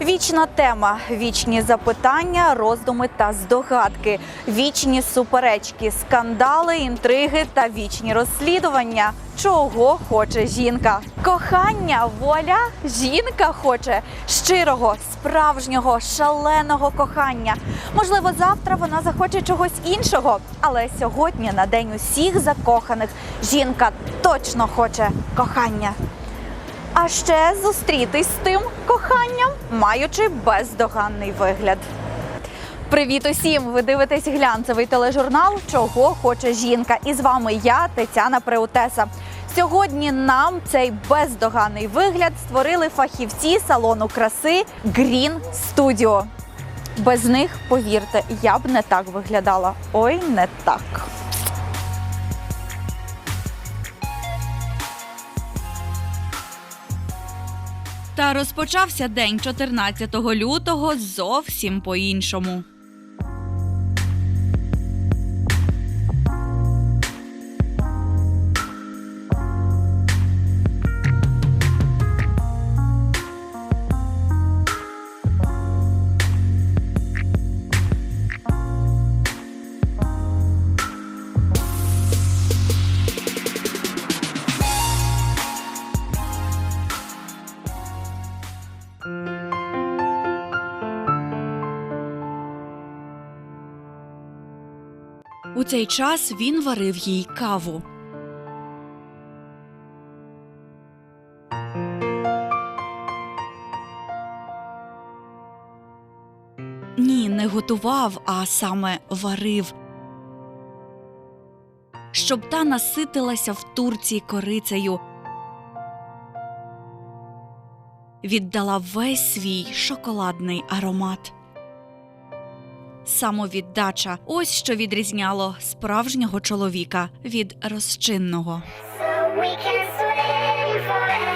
Вічна тема, вічні запитання, роздуми та здогадки, вічні суперечки, скандали, інтриги та вічні розслідування. Чого хоче жінка? Кохання, воля, жінка хоче щирого, справжнього, шаленого кохання. Можливо, завтра вона захоче чогось іншого, але сьогодні, на день усіх закоханих, жінка точно хоче кохання. А ще зустрітись з тим коханням, маючи бездоганний вигляд. Привіт усім! Ви дивитесь глянцевий тележурнал Чого хоче жінка. І з вами я, Тетяна Преутеса. Сьогодні нам цей бездоганний вигляд створили фахівці салону краси Green Studio. Без них, повірте, я б не так виглядала. Ой, не так. Та розпочався день 14 лютого зовсім по-іншому. У цей час він варив їй каву. Ні, не готував, а саме варив. Щоб та наситилася в турці корицею. Віддала весь свій шоколадний аромат. Самовіддача ось що відрізняло справжнього чоловіка від розчинного. So we can swim forever.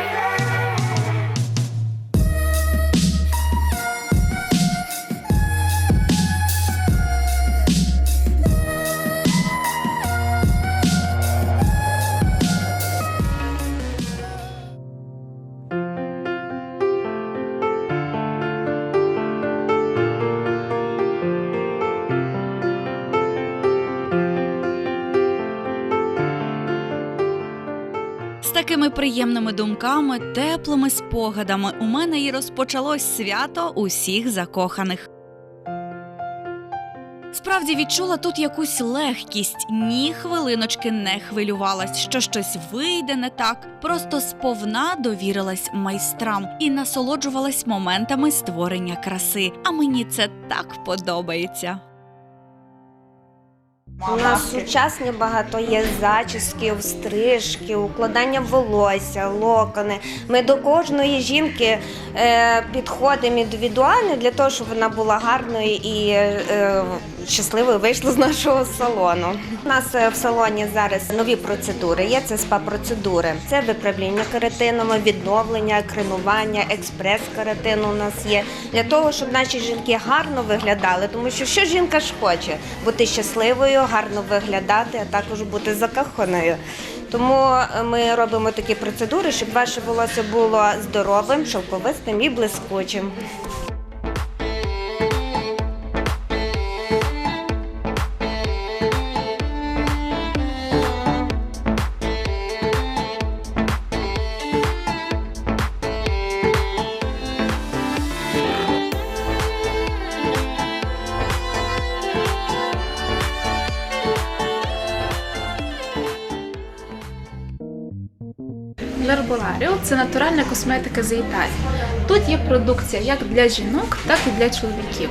Такими приємними думками, теплими спогадами у мене і розпочалось свято усіх закоханих. Справді відчула тут якусь легкість, ні хвилиночки не хвилювалась, що щось вийде не так. Просто сповна довірилась майстрам і насолоджувалась моментами створення краси. А мені це так подобається. У нас сучасні багато є зачісків, стрижки, укладання волосся, локони. Ми до кожної жінки е, підходимо індивідуально для того, щоб вона була гарною і е, щасливою вийшла з нашого салону. У нас е, в салоні зараз нові процедури. Є це спа-процедури. Це виправління кератином, відновлення, кремування, експрес-кератин у нас є. Для того, щоб наші жінки гарно виглядали, тому що що жінка ж хоче? Бути щасливою, гарно виглядати, а також бути закоханою. Тому е, ми робимо такі процедури, щоб ваше волосся було здоровим, шовковистим і блискучим. L'Herbolario – це натуральна косметика з Італії. Тут є продукція як для жінок, так і для чоловіків.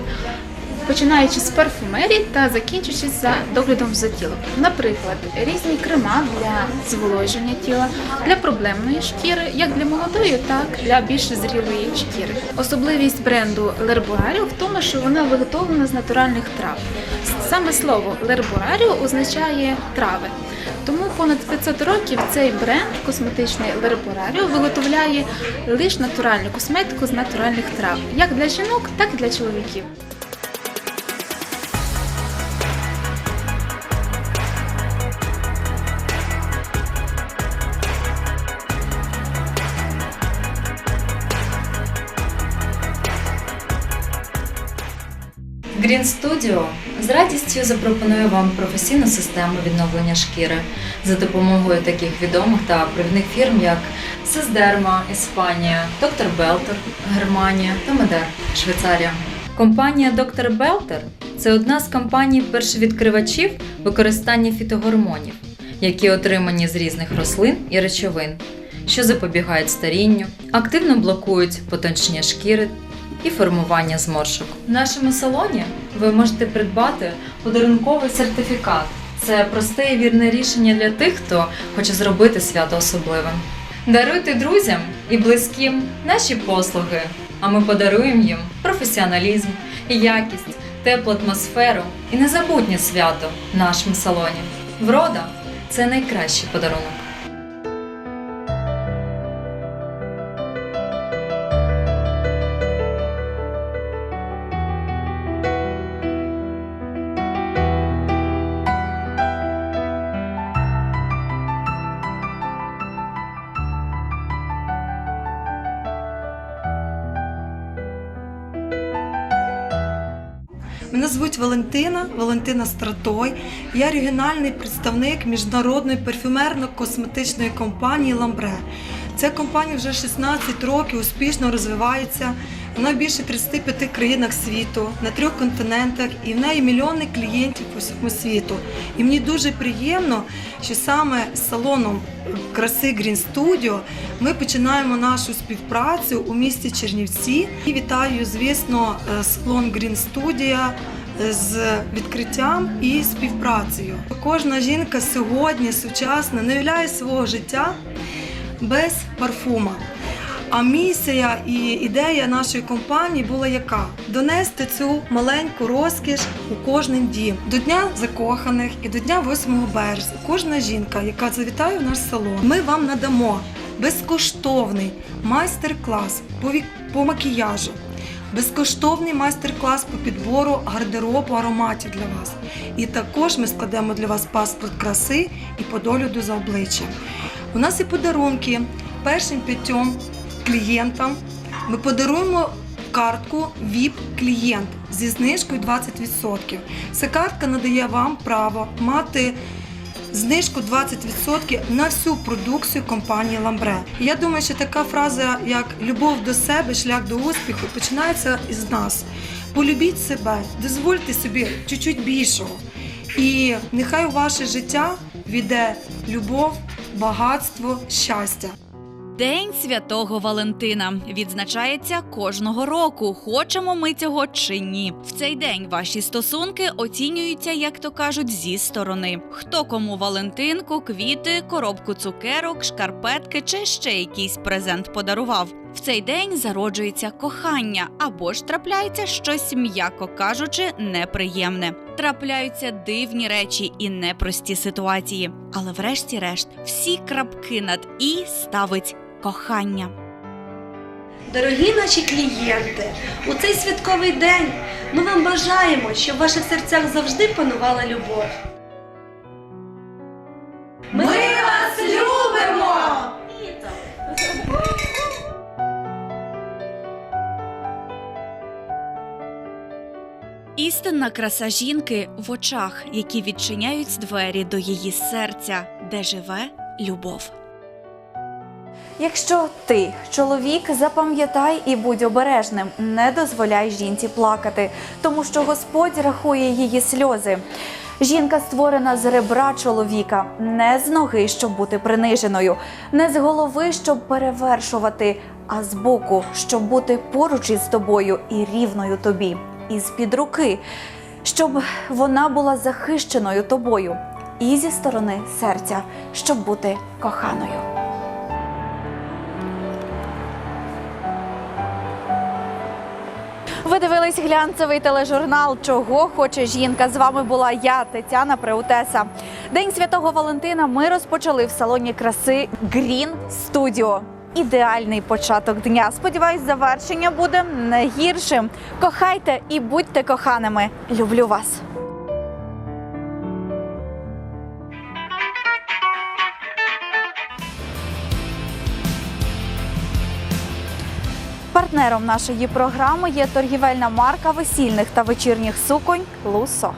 Починаючи з парфумерії та закінчуючи за доглядом за тілом. Наприклад, різні крема для зволоження тіла, для проблемної шкіри, як для молодої, так і для більш зрілої шкіри. Особливість бренду L'Herbolario в тому, що вона виготовлена з натуральних трав. Саме слово L'Herbolario означає трави. Тому понад 500 років цей бренд косметичний L'Herbolario виготовляє лише натуральну косметику з натуральних трав, як для жінок, так і для чоловіків. Green Studio з радістю запропонує вам професійну систему відновлення шкіри за допомогою таких відомих та провідних фірм, як Сесдерма, Іспанія, Доктор Белтер, Германія та Медер, Швейцарія. Компанія Доктор Белтер це одна з компаній першовідкривачів використання фітогормонів, які отримані з різних рослин і речовин, що запобігають старінню, активно блокують потончення шкіри і формування зморшок. В нашому салоні ви можете придбати подарунковий сертифікат. Це просте і вірне рішення для тих, хто хоче зробити свято особливим. Даруйте друзям і близьким наші послуги, а ми подаруємо їм професіоналізм, якість, теплу атмосферу і незабутнє свято в нашому салоні. Врода це найкращий подарунок. Мене звуть Валентина, Валентина Стратой. Я регіональний представник міжнародної парфюмерно-косметичної компанії Ламбре. Ця компанія вже 16 років успішно розвивається. Вона в більше 35 країнах світу, на трьох континентах, і в неї мільйони клієнтів по всьому світу. І мені дуже приємно, що саме з салоном краси Green Studio ми починаємо нашу співпрацю у місті Чернівці. І вітаю, звісно, е, салон Green Studio з відкриттям і співпрацею. Кожна жінка сьогодні сучасна не уявляє свого життя без парфума. А місія і ідея нашої компанії була яка? Донести цю маленьку розкіш у кожний дім. До Дня закоханих і до Дня 8 березня. Кожна жінка, яка завітає в наш салон, ми вам надамо безкоштовний майстер-клас по, макіяжу. Безкоштовний майстер-клас по підбору гардеробу ароматів для вас. І також ми складемо для вас паспорт краси і по догляду за обличчям. У нас є подарунки першим п'ятьом клієнтам. Ми подаруємо картку VIP клієнт зі знижкою 20%. Ця картка надає вам право мати знижку 20% на всю продукцію компанії Ламбре. Я думаю, що така фраза, як любов до себе, шлях до успіху, починається із нас. Полюбіть себе, дозвольте собі чуть-чуть більшого. І нехай у ваше життя війде любов, багатство, щастя. День святого Валентина відзначається кожного року. Хочемо ми цього чи ні. В цей день ваші стосунки оцінюються, як то кажуть, зі сторони. Хто кому Валентинку, квіти, коробку цукерок, шкарпетки чи ще якийсь презент подарував. В цей день зароджується кохання або ж трапляється щось, м'яко кажучи, неприємне. Трапляються дивні речі і непрості ситуації. Але врешті-решт всі крапки над і ставить кохання. Дорогі наші клієнти, у цей святковий день ми вам бажаємо, щоб в ваших серцях завжди панувала любов. Ми, вас любимо! Істинна краса жінки в очах, які відчиняють двері до її серця, де живе любов. Якщо ти, чоловік, запам'ятай і будь обережним, не дозволяй жінці плакати, тому що Господь рахує її сльози. Жінка створена з ребра чоловіка, не з ноги, щоб бути приниженою, не з голови, щоб перевершувати, а з боку, щоб бути поруч із тобою і рівною тобі, і з під руки, щоб вона була захищеною тобою, і зі сторони серця, щоб бути коханою. Дивились глянцевий тележурнал Чого хоче жінка. З вами була я, Тетяна Преутеса. День святого Валентина ми розпочали в салоні краси Green Studio. Ідеальний початок дня. Сподіваюсь, завершення буде не гіршим. Кохайте і будьте коханими. Люблю вас. Партнером нашої програми є торгівельна марка весільних та вечірніх суконь Лусо.